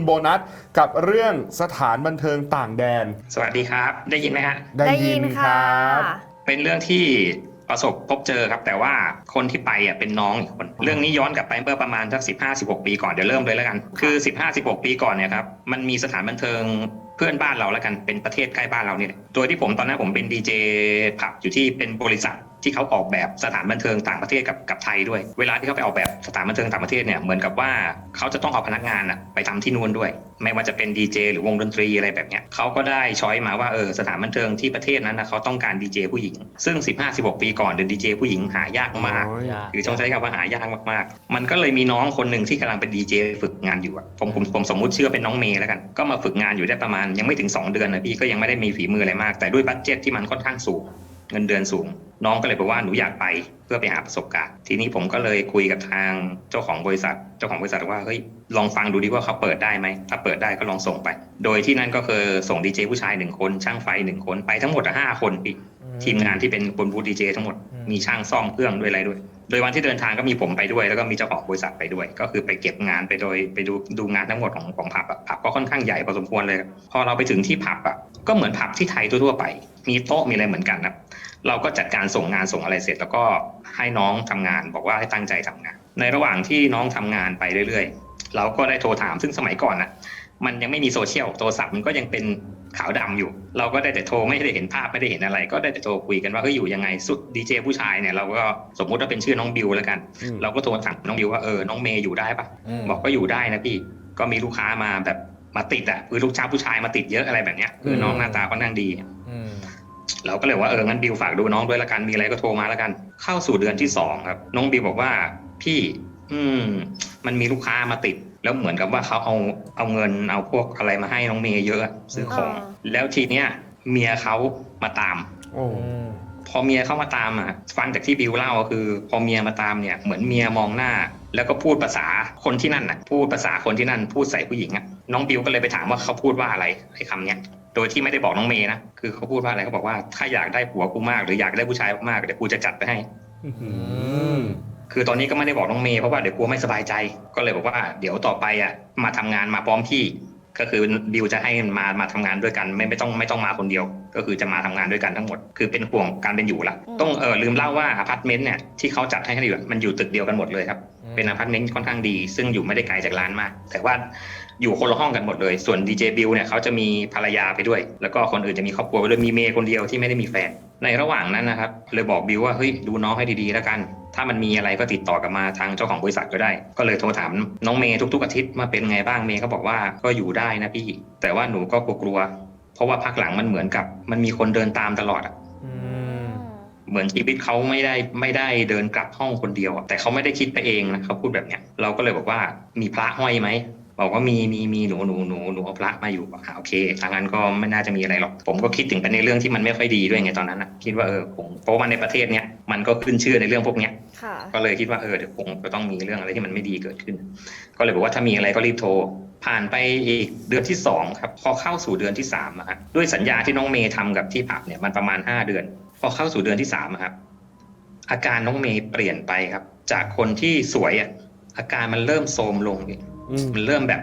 คุณโบนัสกับเรื่องสถานบันเทิงต่างแดน สวัสดีครับ ได้ยินไหมฮะ ได้ยินครับเป็นเรื่องที่ประสบพบเจอครับ แต่ว่าคนที่ไปอะเป็นน้องอีกคน เรื่องนี้ย้อนกลับไปเมื่อประมาณสักสิบห้าสิบหกปีก่อนเดี๋ยวเริ่มเลยแล้วกัน คือสิบห้าสิบหกปีก่อนเนี่ยครับมันมีสถานบันเทิงเพื่อนบ้านเราแล้วกันเป็นประเทศใกล้บ้านเราเนี่ยโดยที่ผมตอนนั้นผมเป็นดีเจผับอยู่ที่เป็นบริษัท ที่เขาออกแบบสถานบันเทิงต่างประเทศกับกับไทยด้วย เวลาที่เขาไปออกแบบสถานบันเทิงต่างประเทศเนี่ยเหมือนกับว่าเขาจะต้องเอาพนักงานอะไปทำที่นู่นด้วย ไม่ว่าจะเป็นดีเจหรือวงดนตรีอะไรแบบเนี้ยเขาก็ได้ช้อยมาว่าเออสถานบันเทิงที่ประเทศนั้นนะเขาต้องการดีเจผู้หญิง ซึ่ง 15-16 ปีก่อนเดินดีเจผู้หญิงหายากมากโอ้ยคือต้องใช้คำว่าหายากมากๆ มันก็เลยมีน้องคนหนึ่งที่กำลังเป็นดีเจฝึกงานอยู่อะผมผมผมสมมุติเชื่อเป็นน้องเมย์แล้วกัน ก็มาฝึกงานอยู่ได้ประมาณยังไม่ถึง 2 เดือนนะพี่ก็ยังไม่ได้มีฝีมืออะไรมาก แต่ด้วยบัตเจ็ตที่มันค่อนข้างสูงเงินเดือนสูง น้องก็เลยบอกว่าหนูอยากไปเพื่อไปหาประสบการณ์ ทีนี้ผมก็เลยคุยกับทางเจ้าของบริษัท เจ้าของบริษัทบอกว่าเฮ้ยลองฟังดูดิว่าเขาเปิดได้ไหมถ้าเปิดได้ก็ลองส่งไป โดยที่นั่นก็คือส่งดีเจผู้ชายหนึ่งคน ช่างไฟหนึ่งคนไปทั้งหมดอะห้าคนพี่ทีมงานที่เป็นบนบูธดีเจทั้งหมดอืมมีช่างซ่อมเครื่องด้วยอะไรด้วย โดยวันที่เดินทางก็มีผมไปด้วย แล้วก็มีเจ้าของบริษัทไปด้วย ก็คือไปเก็บงานไปโดยไปดูดูงานทั้งหมดของของผับอะผับก็ค่อนข้างใหญ่พอสมควรเลย พอเราไปถึงที่ผับอะก็เหมือนผับที่ไทยทั่วๆไป มีโต๊ะมีอะไรเหมือนกันนะเราก็จัดการส่งงานส่งอะไรเสร็จ แล้วก็ให้น้องทำงานบอกว่าให้ตั้งใจทำงาน ในระหว่างที่น้องทำงานไปเรื่อยๆ เราก็ได้โทรถามซึ่งสมัยก่อนนะ มันยังไม่มีโซเชียลโทรศัพท์มันก็ยังเป็นขาวดำอยู่ เราก็ได้แต่โทรไม่ได้เห็นภาพไม่ได้เห็นอะไร ก็ได้แต่โทรคุยกันว่าเฮ้ยอยู่ยังไงสุดดีเจผู้ชายเนี่ยเราก็สมมุติว่าเป็นชื่อน้องบิวแล้วกันอืมเราก็โทรถามน้องบิวว่าเออน้องเมย์อยู่ได้ปะมบอกก็อยู่ได้นะพี่ก็มีลูกค้ามาแบบมาติดอะคือลูกช้าผู้ชายมาติดเยอะอะไรแบบเนี้ยคือน้องหน้าตาค่อนข้างดีอืมเราก็เลยว่าเอองั้นบิวฝากดูน้องด้วยละกันมีอะไรก็โทรมาละกัน เข้าสู่เดือนที่สองครับ น้องบิวบอกว่าพี่ อืม มันมีลูกค้ามาติด แล้วเหมือนกับว่าเขาเอาเอาเงินเอาพวกอะไรมาให้น้องเมย์เยอะซื้อของอ่าแล้วทีเนี้ยเมียเขามาตามโอ้อืมพอเมียเข้ามาตามอะฟังจากที่บิวเล่าก็คือ พอเมียมาตามเนี่ยเหมือนเมียมองหน้า แล้วก็พูดภาษาคนที่นั่นน่ะ พูดภาษาคนที่นั่นพูดใส่ผู้หญิงอะน้องบิวก็เลยไปถามว่าเขาพูดว่าอะไรไอ้คำเนี้ยโดยที่ไม่ได้บอกน้องเมย์นะคือเขาพูดว่าอะไรเขาบอกว่าถ้าอยากได้ผัวกูมาก หรืออยากได้ผู้ชายมากๆเดี๋ยวกูจะจัดไปให้ม คือตอนนี้ก็ไม่ได้บอกน้องเมย์เพราะว่าเดี๋ยวกลัวไม่สบายใจ ก็เลยบอกว่าเดี๋ยวต่อไปอะมาทำงานมาพร้อมพี่ ก็คือบิวจะให้มามาทำงานด้วยกันไม่ไม่ต้องไม่ต้องมาคนเดียว ก็คือจะมาทำงานด้วยกันทั้งหมด คือเป็นห่วงการเป็นอยู่ละอืมต้องเออลืมเล่าว่าอพาร์ตเมนต์เนี่ยที่เขาจัดให้ให้อยู่อะมันอยู่ตึกเดียวกันหมดเลยครับเป็นอพาร์ตเมนต์ค่อนข้างดี ซึ่งอยู่ไม่ได้ไกลจากร้านมาก แต่ว่า อยู่คนละห้องกันหมดเลย ส่วนดีเจบิวเนี่ยเขาจะมีภรรยาไปด้วย แล้วก็คนอื่นจะมีครอบครัวไปด้วยมีเมย์คนเดียวที่ไม่ได้มีแฟน ในระหว่างนั้นนะครับเลยบอกบิวว่าเฮ้ยดูน้องให้ดีๆแล้วกัน ถ้ามันมีอะไรก็ติดต่อกลับมาทางเจ้าของบริษัทก็ได้ ก็เลยโทรถามน้องเมย์ทุกๆอาทิตย์มาเป็นไงบ้างเมย์ก็บอกว่าก็อยู่ได้นะพี่ แต่ว่าหนูก็กลัวๆเพราะว่าพักหลังมันเหมือนกับ มันมีคนเดินตามตลอดอะอืมเหมือนชีวิตเขาไม่ได้ไม่ได้เดินกลับห้องคนเดียวอะแต่เขาไม่ได้คิดไปเองนะเขาพูดแบบเนี้ยเราก็เลยบอกว่ามีพระห้อยไหม บอกว่ามีมีมีหนูหนูหนูหนูเอาพระมาอยู่บอกอ่าโอเคทางนั้นก็ไม่น่าจะมีอะไรหรอก ผมก็คิดถึงไปในเรื่องที่มันไม่ค่อยดีด้วยไงตอนนั้นนะคิดว่าเออคงเพราะว่าในประเทศเนี้ยมันก็ขึ้นชื่อในเรื่องพวกเนี้ยค่ะก็เลยคิดว่าเออเดี๋ยวคงจะต้องมีเรื่องอะไรที่มันไม่ดีเกิดขึ้น ก็เลยบอกว่าถ้ามีอะไรก็รีบโทรผ่านไปอีกเดือนที่สองครับพอเข้าสู่เดือนที่สามอะฮะด้วยสัญญาที่น้องเมย์ทำกับที่ผับเนี่ยมันประมาณห้าเดือน พอเข้าสู่เดือนที่สามอะครับอาการน้องเมย์เปลี่ยนไปครับ จากคนที่สวยอะอาการมันเริ่มโทรมลงพี่อื มมันเริ่มแบบ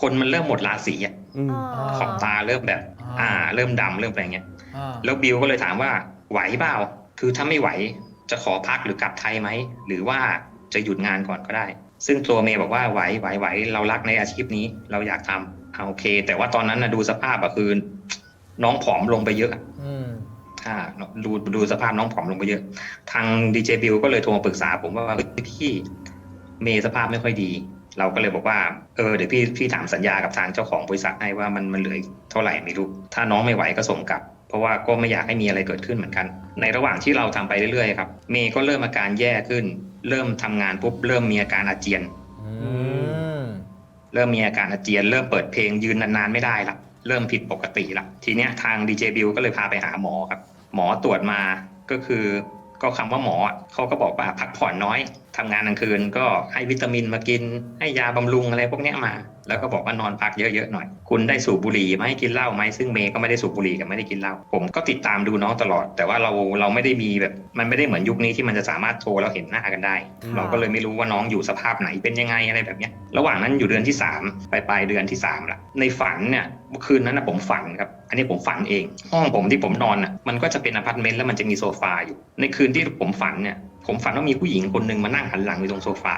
คนมันเริ่มหมดราศีอะอืมขอบตาเริ่มแบบ อ่า เริ่มดำเริ่มอะไรเงี้ยอ่าแล้วบิวก็เลยถามว่าไหวเปล่าคือถ้าไม่ไหวจะขอพักหรือกลับไทยไหมหรือว่าจะหยุดงานก่อนก็ได้ ซึ่งตัวเมย์บอกว่าไหวไหวไหวเรารักในอาชีพนี้เราอยากทำเอาโอเค แต่ว่าตอนนั้นนะดูสภาพอะคือน้องผอมลงไปเยอะอืมอ่าดูดูสภาพน้องผอมลงไปเยอะ ทางดีเจบิวก็เลยโทรมาปรึกษาผมว่าเฮ้ยพี่เมย์สภาพไม่ค่อยดี เราก็เลยบอกว่าเออเดี๋ยวพี่พี่ถามสัญญากับทางเจ้าของบริษัทให้ว่ามันมันเหลืออีกเท่าไหร่ไม่รู้ถ้าน้องไม่ไหวก็ส่งกลับ เพราะว่าก็ไม่อยากให้มีอะไรเกิดขึ้นเหมือนกัน ในระหว่างที่เราทำไปเรื่อยๆครับเมย์ก็เริ่มอาการแย่ขึ้น เริ่มทำงานปุ๊บเริ่มมีอาการอาเจียนอืมเริ่มมีอาการอาเจียน เริ่มเปิดเพลงยืนนานๆไม่ได้ละเริ่มผิดปกติละทีเนี้ยทางดีเจบิวก็เลยพาไปหาหมอครับ หมอตรวจมาก็คือ ก็คำว่าหมออะเขาก็บอกว่าพักผ่อนน้อย ทำงานกลางคืนก็ให้วิตามินมากิน ให้ยาบำรุงอะไรพวกเนี้ยมา แล้วก็บอกว่านอนพักเยอะๆหน่อย คุณได้สูบบุหรี่ไหมกินเหล้าไหมซึ่งเมย์ก็ไม่ได้สูบบุหรี่กับไม่ได้กินเหล้าผมก็ติดตามดูน้องตลอด แต่ว่าเราเราไม่ได้มีแบบมันไม่ได้เหมือนยุคนี้ที่มันจะสามารถโทรแล้วเห็นหน้ากันได้ เราก็เลยไม่รู้ว่าน้องอยู่สภาพไหนเป็นยังไงอะไรแบบเนี้ยระหว่างนั้นอยู่เดือนที่สามปลายปลายๆเดือนที่สามละในฝันเนี่ยคืนนั้นนะผมฝันครับ อันนี้ผมฝันเอง ห้องผมที่ผมนอนน่ะมันก็จะเป็นอพาร์ตเมนต์แล้วมันจะมีโซฟาอยู่ ในคืนที่ผมฝันเนี่ย ผมฝันว่ามีผู้หญิงคนหนึ่งมานั่งหันหลังอยู่ตรงโซฟา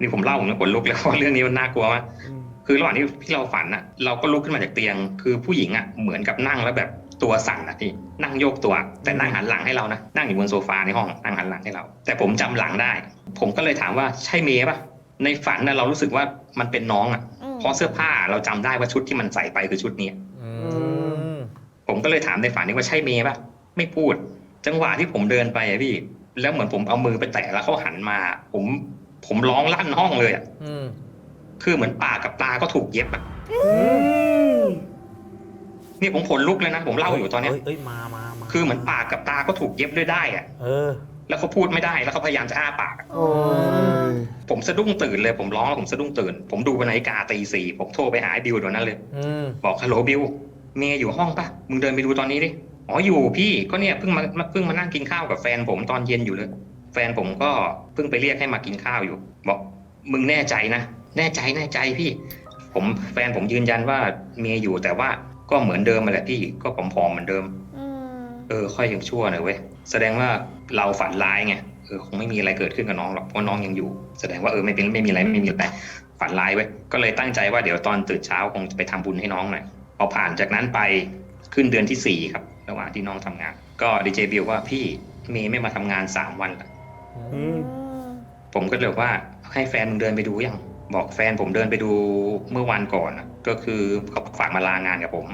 นี่ผมเล่าผมก็ขนลุกแล้วเพราะเรื่องนี้มันน่ากลัวมากคือระหว่างที่ที่เราฝันอะเราก็ลุกขึ้นมาจากเตียง คือผู้หญิงอะเหมือนกับนั่งแล้วแบบตัวสั่นอะพี่นั่งโยกตัว แต่นั่งหันหลังให้เรานะนั่งอยู่บนโซฟาในห้องนั่งหันหลังให้เรา แต่ผมจำหลังได้ ผมก็เลยถามว่าใช่เมย์ปะในฝันนะเรารู้สึกว่ามันเป็นน้องอะอืมเพราะเสื้อผ้าเราจำได้ว่าชุดที่มันใส่ไปคือชุดนี้อืมผมก็เลยถามในฝันนี้ว่าใช่เมย์ปะไม่พูด จังหวะที่ผมเดินไปอะพี่ แล้วเหมือนผมเอามือไปแตะแล้วเขาหันมา ผมผมร้องลั่นห้องเลยอะอืมคือเหมือนปากกับตาก็ถูกเย็บอะนี่ผมขนลุกเลยนะผมเล่าอยู่ตอนเนี้ยเอ้ยเอ้ยมามามาคือเหมือนปากกับตาก็ถูกเย็บด้วยได้อะเออ แล้วเขาพูดไม่ได้แล้วเขาพยายามจะอ้าปากอะโอ้ยผมสะดุ้งตื่นเลยผมร้องแล้วผมสะดุ้งตื่น ผมดูนาฬิกาตีสี่ผมโทรไปหาไอ้บิวตัวนั้นเลย อืมบอกฮัลโหลบิวเมย์อยู่ห้องปะมึงเดินไปดูตอนนี้ดิ อ๋ออยู่พี่ก็เนี่ยเพิ่งมาเพิ่งมานั่งกินข้าวกับแฟนผมตอนเย็นอยู่เลย แฟนผมก็เพิ่งไปเรียกให้มากินข้าวอยู่ บอกมึงแน่ใจนะแน่ใจแน่ใจพี่ ผมแฟนผมยืนยันว่าเมียอยู่แต่ว่าก็เหมือนเดิมมาแหละพี่ก็ผอมๆเหมือนเดิมอืมเออ ค่อยยังชั่วหน่อยเว้ยแสดงว่าเราฝันร้ายไงเออคงไม่มีอะไรเกิดขึ้นกับน้องหรอกเพราะน้องยังอยู่ แสดงว่าเออไม่เป็นไม่มีอะไรไม่มีอะไรแต่ฝันร้ายเว้ยก็เลยตั้งใจว่าเดี๋ยวตอนตื่นเช้าคงจะไปทำบุญให้น้องหน่อยพอผ่านจากนั้นไป ขึ้นเดือนที่สี่ครับ ระหว่างที่น้องทำงาน ก็ดีเจบิวว่าพี่เมย์ไม่มาทำงานสามวันละอือืมมผมก็เลยบอกว่าให้แฟนมึงเดินไปดูยังบอกแฟนผมเดินไปดูเมื่อวันก่อนน่ะก็คือเขาฝากมาลางานกับผม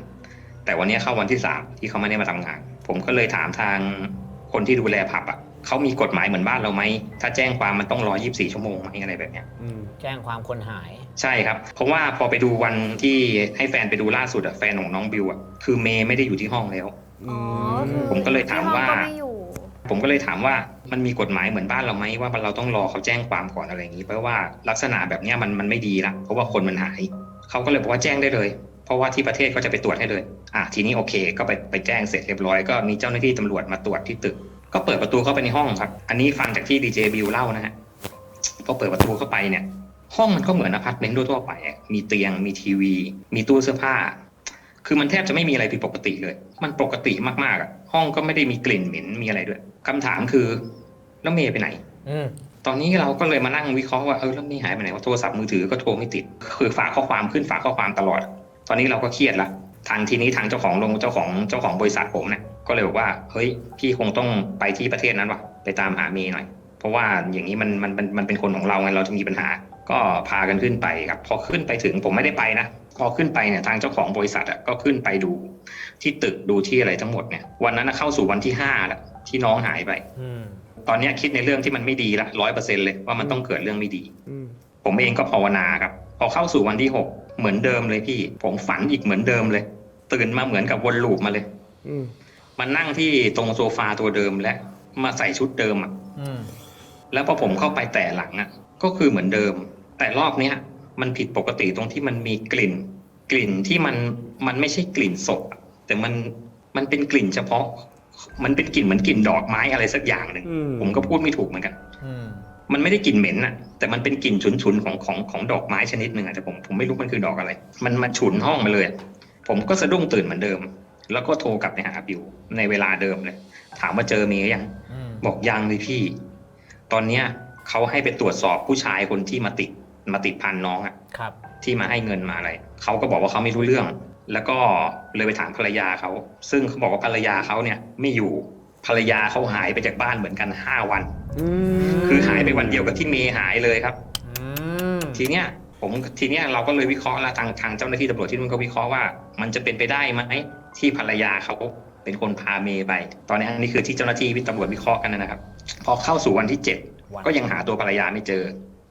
แต่วันนี้เข้าวันที่สามที่เขาไม่ได้มาทำงาน ผมก็เลยถามทางคนที่ดูแลผับอะ เขามีกฎหมายเหมือนบ้านเราไหม ถ้าแจ้งความมันต้องรอ 24 ชั่วโมงไหมอะไรแบบเนี้ยแจ้งความคนหาย ใช่ครับ เพราะว่าพอไปดูวันที่ให้แฟนไปดูล่าสุดอะแฟนของน้องบิวอะคือเมย์ไม่ได้อยู่ที่ห้องแล้ว อ๋อคือผมก็เลยถามว่า ที่ห้องก็ไม่อยู่ ผมก็เลยถามว่ามันมีกฎหมายเหมือนบ้านเราไหมว่าเราต้องรอเขาแจ้งความก่อนอะไรอย่างนี้ เพราะว่าลักษณะแบบเนี้ยมันมันไม่ดีละเพราะว่าคนมันหาย เขาก็เลยบอกว่าแจ้งได้เลย เพราะว่าที่ประเทศก็จะไปตรวจให้เลย อะทีนี้โอเค ก็ไปไปแจ้งเสร็จเรียบร้อยก็มีเจ้าหน้าที่ตำรวจมาตรวจที่ตึก ก็เปิดประตูเข้าไปในห้องครับ อันนี้ฟังจากที่ดีเจบิวเล่านะฮะพอเปิดประตูเข้าไปเนี่ย ห้องมันก็เหมือนอพาร์ตเมนต์ทั่วๆไปอะมีเตียง มีทีวี มีตู้เสื้อผ้า คือมันแทบจะไม่มีอะไรผิดปกติเลย มันปกติมากๆอะห้องก็ไม่ได้มีกลิ่นเหม็น มีอะไรด้วยคำถามคือแล้วเมย์ไปไหน อืมตอนนี้เราก็เลยมานั่งวิเคราะห์ว่าเออแล้วเมย์หายไปไหนว่าโทรศัพท์มือถือก็โทรไม่ติด คือฝากข้อความขึ้นฝากข้อความตลอด ตอนนี้เราก็เครียดละทางทีนี้ทางเจ้าของโรงเจ้าของเจ้าของบริษัทผมเนี่ย ก็เลยบอกว่าเฮ้ยพี่คงต้องไปที่ประเทศนั้นว่ะไปตามหาเมย์หน่อย เพราะว่าอย่างนี้มันมันมันมันเป็นคนของเราไงเราจะมีปัญหา ก็พากันขึ้นไปครับ พอขึ้นไปถึงผมไม่ได้ไปนะพอขึ้นไปเนี่ยทางเจ้าของบริษัทอะก็ขึ้นไปดู ที่ตึกดูที่อะไรทั้งหมดเนี่ยวันนั้นนะเข้าสู่วันที่ห้าแล้วที่น้องหายไปอืมตอนเนี้ยคิดในเรื่องที่มันไม่ดีละร้อยเปอร์เซ็นเลยว่ามันต้องเกิดเรื่องไม่ดีผมเองก็ภาวนาครับ พอเข้าสู่วันที่หกเหมือนเดิมเลยพี่ ผมฝันอีกเหมือนเดิมเลย ตื่นมาเหมือนกับวนลูปมาเลย มานั่งที่ตรงโซฟาตัวเดิมและมาใส่ชุดเดิมอะอืมแล้วพอผมเข้าไปแต่หลังอะ ก็คือเหมือนเดิม แต่รอบเนี้ยมันผิดปกติตรงที่มันมีกลิ่น กลิ่นที่มันมันไม่ใช่กลิ่นศพอะแต่มันมันเป็นกลิ่นเฉพาะ มันเป็นกลิ่นเหมือนกลิ่นดอกไม้อะไรสักอย่างหนึ่งผมก็พูดไม่ถูกเหมือนกัน อืมมันไม่ได้กลิ่นเหม็นอะแต่มันเป็นกลิ่นฉุนๆของของของดอกไม้ชนิดหนึ่งอะแต่ผมผมไม่รู้มันคือดอกอะไร มันมันฉุนห้องมาเลยอะผมก็สะดุ้งตื่นเหมือนเดิม แล้วก็โทรกลับไปหาบิวในเวลาเดิมเลย ถามว่าเจอเมย์ยังอืมบอกยังเลยพี่ ตอนเนี้ยเขาให้ไปตรวจสอบผู้ชายคนที่มาติดมาติดพันน้องอะครับที่มาให้เงินมาอะไรเขาก็บอกว่าเขาไม่รู้เรื่อง แล้วก็เลยไปถามภรรยาเขาซึ่งเขาบอกว่าภรรยาเขาเนี่ย ไม่อยู่ภรรยาเขาหายไปจากบ้านเหมือนกันห้าวันคือหายไปวันเดียวกับที่เมย์หายเลยครับอืมทีเนี้ย ผมทีเนี้ยเราก็เลยวิเคราะห์แล้วทางทางเจ้าหน้าที่ตำรวจที่นู่นก็วิเคราะห์ว่า มันจะเป็นไปได้ไหมที่ภรรยาเขาเป็นคนพาเมย์ไป ตอนนี้อันนี้คือที่เจ้าหน้าที่ตำรวจวิเคราะห์กันนะครับ พอเข้าสู่วันที่เจ็ดวันก็ยังหาตัวภรรยาไม่เจอ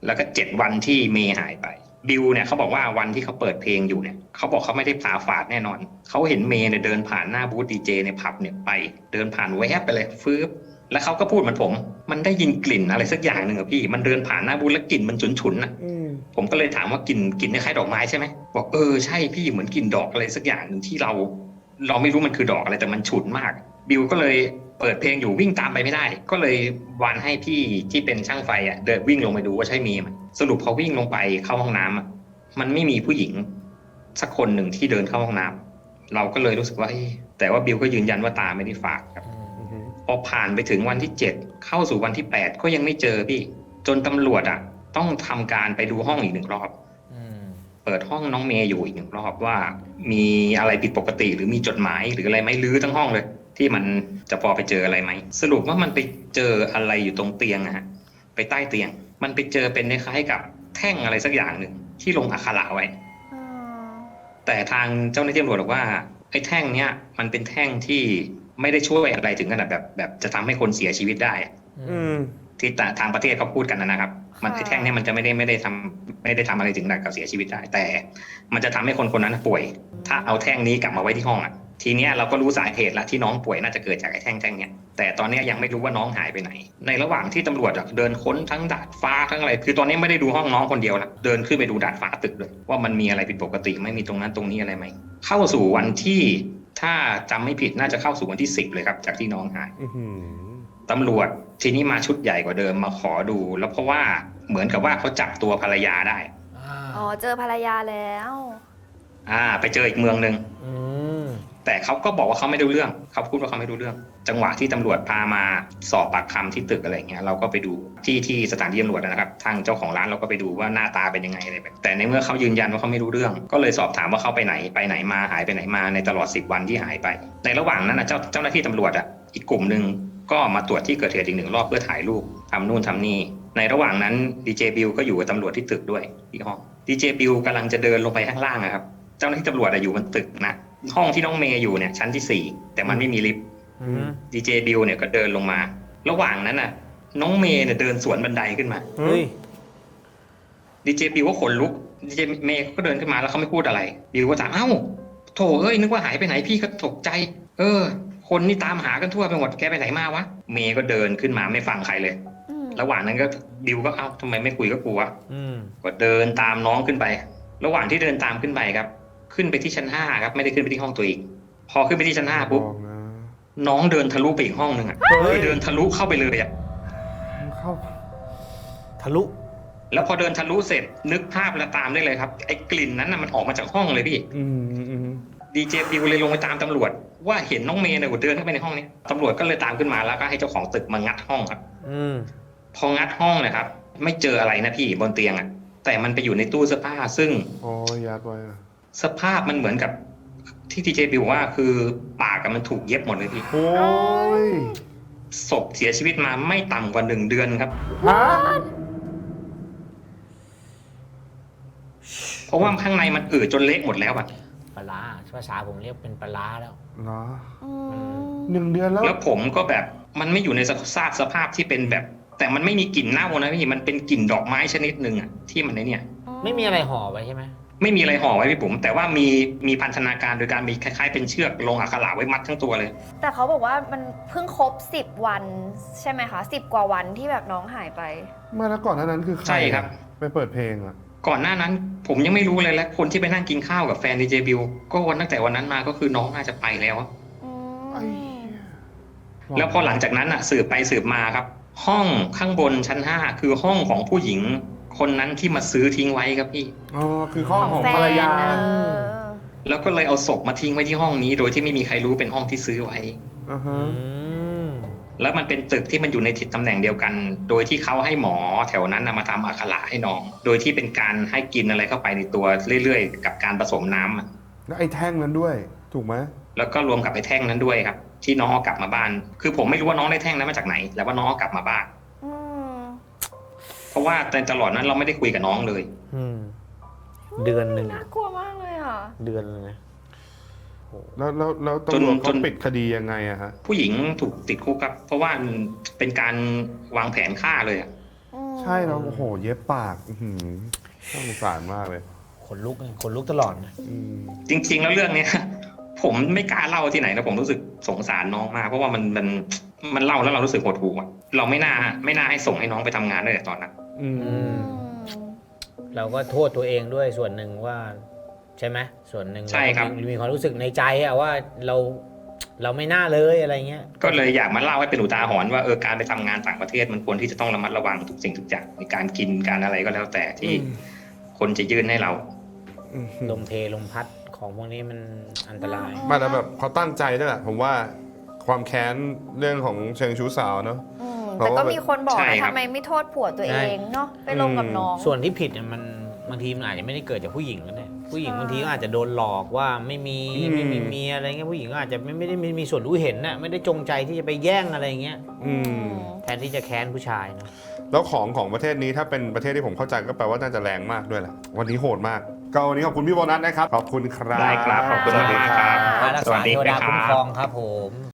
แล้วก็เจ็ดวันที่เมย์หายไปบิวเนี่ยเขาบอกว่าวันที่เขาเปิดเพลงอยู่เนี่ยเขาบอกเขาไม่ได้ตาฝาดแน่นอนเขาเห็นเมย์เนี่ยเดินผ่านหน้าบูธดีเจในผับเนี่ยไป เดินผ่านแวบไปเลยฟืบ แล้วเขาก็พูดเหมือนผม มันได้ยินกลิ่นอะไรสักอย่างหนึ่งอะพี่ มันเดินผ่านหน้าบูธแล้วกลิ่นมันฉุนๆนะอืมผมก็เลยถามว่ากลิ่นกลิ่นคล้ายๆดอกไม้ใช่ไหมบอกเออใช่พี่เหมือนกลิ่นดอกอะไรสักอย่างหนึ่งที่เรา เราไม่รู้มันคือดอกอะไรแต่มันฉุนมาก บิวก็เลยเปิดเพลงอยู่วิ่งตามไปไม่ได้ ก็เลยวานให้พี่ที่เป็นช่างไฟอะเดินวิ่งลงไปดูว่าใช่มีไหมสรุปพอวิ่งลงไปเข้าห้องน้ำอะมันไม่มีผู้หญิง สักคนหนึ่งที่เดินเข้าห้องน้ำเราก็เลยรู้สึกว่าเอ๊ะแต่ว่าบิวก็ยืนยันว่าตาไม่ได้ฝาดครับอืม พอผ่านไปถึงวันที่เจ็ดเข้าสู่วันที่แปดก็ยังไม่เจอพี่ จนตำรวจอะ ต้องทำการไปดูห้องอีกหนึ่งรอบอืมเปิดห้องน้องเมย์อยู่อีกหนึ่งรอบว่า มีอะไรผิดปกติหรือมีจดหมายหรืออะไรไหมลื้อทั้งห้องเลย ที่มันจะพอไปเจออะไรไหมสรุปว่ามันไปเจออะไรอยู่ตรงเตียงอะฮะไปใต้เตียง มันไปเจอเป็นคล้ายๆกับแท่งอะไรสักอย่างหนึ่งที่ลงอักขระไว้อืมแต่ทางเจ้าหน้าที่ตำรวจบอกว่าไอ้แท่งเนี้ยมันเป็นแท่งที่ ไม่ได้ช่วยอะไรถึงขนาดแบบแบบจะทำให้คนเสียชีวิตได้อะอืมที่ตะทางประเทศเขาพูดกันนะครับ มันไอ้แท่งเนี้ยมันจะไม่ได้ไม่ได้ทำไม่ได้ทำอะไรถึงหนักกับเสียชีวิตได้ แต่ มันจะทำให้คนคนนั้นป่วย ถ้าเอาแท่งนี้กลับมาไว้ที่ห้องอะทีเนี้ยเราก็รู้สาเหตุละที่น้องป่วยน่าจะเกิดจากไอ้แท่งแท่งเนี้ยแต่ตอนเนี้ยยังไม่รู้ว่าน้องหายไปไหน ในระหว่างที่ตำรวจอะเดินค้นทั้งดาดฟ้าทั้งอะไร คือตอนนี้ไม่ได้ดูห้องน้องคนเดียวละเดินขึ้นไปดูดาดฟ้าตึกเลยว่ามันมีอะไรผิดปกติไหม่มีตรงนั้นตรงนี้อะไรไหมเข้าสู่วันที่ ถ้าจำไม่ผิดน่าจะเข้าสู่วันที่สิบเลยครับ จากที่น้องหายอื้อหือตำรวจทีนี้มาชุดใหญ่กว่าเดิมมาขอดู แล้วเพราะว่าเหมือนกับว่าเขาจับตัวภรรยาได้อ่าอ๋อเจอภรรยาแล้ว อ่า ไปเจออีกเมืองหนึ่งอืม แต่เขาก็บอกว่าเขาไม่รู้เรื่องเขาพูดว่าเขาไม่รู้เรื่อง จังหวะที่ตำรวจพามาสอบปากคำที่ตึกอะไรเงี้ยเราก็ไปดูที่ที่สถานที่ตำรวจนะครับ ทางเจ้าของร้านเราก็ไปดูว่าหน้าตาเป็นยังไงอะไรแบบแต่ในเมื่อเขายืนยันว่าเขาไม่รู้เรื่อง ก็เลยสอบถามว่าเขาไปไหนไปไหนมาหายไปไหนมาในตลอด 10 วันที่หายไป ในระหว่างนั้นนะเจ้าเจ้าหน้าที่ตำรวจอะอีกกลุ่มหนึ่งก็มาตรวจที่เกิดเหตุอีกหนึ่งรอบเพื่อถ่ายรูปทำนู่นทำนี่ในระหว่างนั้นดีเจบิวก็อยู่กับตำรวจที่ตึกด้วยที่ห้องดีเจบิวกำลังจะเดินลงไปข้างล่างนะครับ เจ้าหน้าที่ตำรวจอยู่บนตึกนะ ห้องที่น้องเมย์อยู่เนี่ยชั้นที่สี่แต่มันไม่มีลิฟต์อืมดีเจบิวเนี่ยก็เดินลงมา ระหว่างนั้นน่ะ น้องเมย์เนี่ยเดินสวนบันไดขึ้นมาเฮ้ยดีเจบิวก็ขนลุกดีเจเมย์ก็เดินขึ้นมาแล้วเขาไม่พูดอะไรบิวก็ถามเอ้าโถเอ้ยนึกว่าหายไปไหนพี่ก็ตกใจ เออ คนนี่ตามหากันทั่วไปหมดแกไปไหนมาวะเมย์ก็เดินขึ้นมาไม่ฟังใครเลย อืมระหว่างนั้นก็บิวก็เอ้าทำไมไม่คุยก็กลัว อืมก็เดินตามน้องขึ้นไป ระหว่างที่เดินตามขึ้นไปครับ ขึ้นไปที่ชั้นห้าครับไม่ได้ขึ้นไปที่ห้องตัวเองพอขึ้นไปที่ชั้นห้าปุ๊บบอกนะน้องเดินทะลุไปอีกห้องหนึ่งอะเฮ้ยคือเดินทะลุเข้าไปเลยอะเข้าทะลุ แล้วพอเดินทะลุเสร็จนึกภาพแล้วตามได้เลยครับไอ้กลิ่นนั้นน่ะมันออกมาจากห้องเลยพี่อืมอืมดีเจบิวเลยลงไปตามตำรวจ ว่าเห็นน้องเมย์เนี่ยเดินเข้าไปในห้องนี้ตำรวจก็เลยตามขึ้นมาแล้วก็ให้เจ้าของตึกมางัดห้องครับอืมพองัดห้องนะครับ ไม่เจออะไรนะพี่บนเตียงอะแต่มันไปอยู่ในตู้เสื้อผ้าซึ่งอ๋อยัดไว้อะ สภาพมันเหมือนกับที่ดีเจบิวว่าคือปากกับมันถูกเย็บหมดเลยพี่โอ้ยศพเสียชีวิตมาไม่ต่ำกว่าหนึ่งเดือนครับ ฮะเพราะว่าข้างในมันอืดจนเละหมดแล้วอะปลาร้าภาษาผมเรียกเป็นปลาร้าแล้วเหรออืมหนึ่งเดือนแล้วแล้วผมก็แบบมันไม่อยู่ในสภาพสภาพที่เป็นแบบ แต่มันไม่มีกลิ่นเน่านะพี่มันเป็นกลิ่นดอกไม้ชนิดหนึ่งอะที่มันในเนี่ย ไม่มีอะไรห่อไว้ใช่ไหม ไม่มีอะไรห่อไว้พี่ผมแต่ว่ามีมีพันธนาการโดยการมีคล้ายๆเป็นเชือกลงอักขระไว้มัดทั้งตัวเลย แต่เขาบอกว่ามันเพิ่งครบสิบวันใช่ไหมคะสิบกว่าวันที่แบบน้องหายไปไมาแล้วก่อนหน้านั้นคือใครใช่ครับ ไปเปิดเพลงอะก่อนหน้านั้นผมยังไม่รู้เลยและคนที่ไปนั่งกินข้าวกับแฟนดีเจบิวก็วันตั้งแต่วันนั้นมาก็คือน้องน่าจะไปแล้วอะอืไอ้มเหี้ยแล้วพอหลังจากนั้นอะสืบไปสืบมาครับ ห้องข้างบนชั้นห้าคือห้องของผู้หญิง คนนั้นที่มาซื้อทิ้งไว้ครับพี่ อ๋อคือข้อของแฟภรรนยา เออแล้วก็เลยเอาศพมาทิ้งไว้ที่ห้องนี้ โดยที่ไม่มีใครรู้เป็นห้องที่ซื้อไว้ อ่าฮะ อืมแล้วมันเป็นตึกที่มันอยู่ในทิศตำแหน่งเดียวกัน โดยที่เขาให้หมอแถวนั้นนะมาทำอักขระให้น้อง โดยที่เป็นการให้กินอะไรเข้าไปในตัวเรื่อยๆ กับการผสมน้ำอะแล้วไอ้แท่งนั้นด้วย ถูกไหมแล้วก็รวมกับไอ้แท่งนั้นด้วยครับ ที่น้องเอากลับมาบ้าน คือผมไม่รู้ว่าน้องได้แท่งนั้นมาจากไหน แล้วว่าน้องเอากลับมาบ้านอืม เพราะว่าแต่ตลอดนั้นเราไม่ได้คุยกับน้องเลย อืม เดือนหนึ่ง น่ากลัวมากเลยอะ เดือนเลยนะแล้วแล้วแล้วจนตำรวจจเขานปิดคดียังไงอะฮะ ผู้หญิงถูกติดคุกครับ เพราะว่ามันเป็นการวางแผนฆ่าเลยอะอืมใช่แล้วโอ้โห เย็บปากอื้อหือน่าสงสารมากเลยขนลุกเลยขนลุกตลอดนะอืมจริง ๆ แล้วเรื่องเนี้ย ผมไม่กล้าเล่าที่ไหนนะผมรู้สึกสงสารน้องมาก เพราะว่ามันมันมันเล่าแล้วเรารู้สึกหดหู่อะเราไม่น่าไม่น่าให้ส่งให้น้องไปทำงานเลยตอนนั้น อืมอืม เราก็โทษตัวเองด้วยส่วนหนึ่งว่า ใช่ไหมส่วนหนึ่งใช่ครับ เามีมีความรู้สึกในใจอะว่าเราเราไม่น่าเลยอะไรเงี้ย ก็เลยอยากมาเล่าให้เป็นอุทาหรณ์ว่าเออการไปทำงานต่างประเทศมันควรที่จะต้องระมัดระวังทุกสิ่งทุกอย่างในการกินการอะไรก็แล้วแต่ที่คนจะยื่นให้เรา อืมลมเพลมพัดของพวกนี้มันอันตรายไมาแล้วแบบเขาตั้งใจด้วยแหละผมว่าความแค้นเรื่องของเชิงชู้สาวเนาะอืมเพ แต่ราะว่าก็มีคนบอกใช่นะครับ ทำไมไม่โทษผัวตัวเองเนาะไปลงกับน้อง ส่วนที่ผิดเนี่ยมันบางทีมันอาจจะไม่ได้เกิดจากผู้หญิงก็ได้ผู้หญิงใช่บางทีก็อาจจะโดนหลอกว่าไม่มีอืม ไม่มีเมียอะไรเงี้ยผู้หญิงก็อาจจะไม่ไม่ได้ไม่มีส่วนรู้เห็นน่ะไม่ได้จงใจที่จะไปแย่งอะไรเงี้ยอืม แทนที่จะแค้นผู้ชายเนาะแล้วของของประเทศนี้ถ้าเป็นประเทศที่ผมเข้าใจก็แปลว่าน่าจะแรงมากด้วยแหละวันนี้โหดมาก ก็วันนี้ขอบคุณพี่โบนัสนะครับ ขอบคุณครับ ได้ครับขอบคุณมากครับรักสวัษาสดีเทวดาครับ คุ้มครองครับผม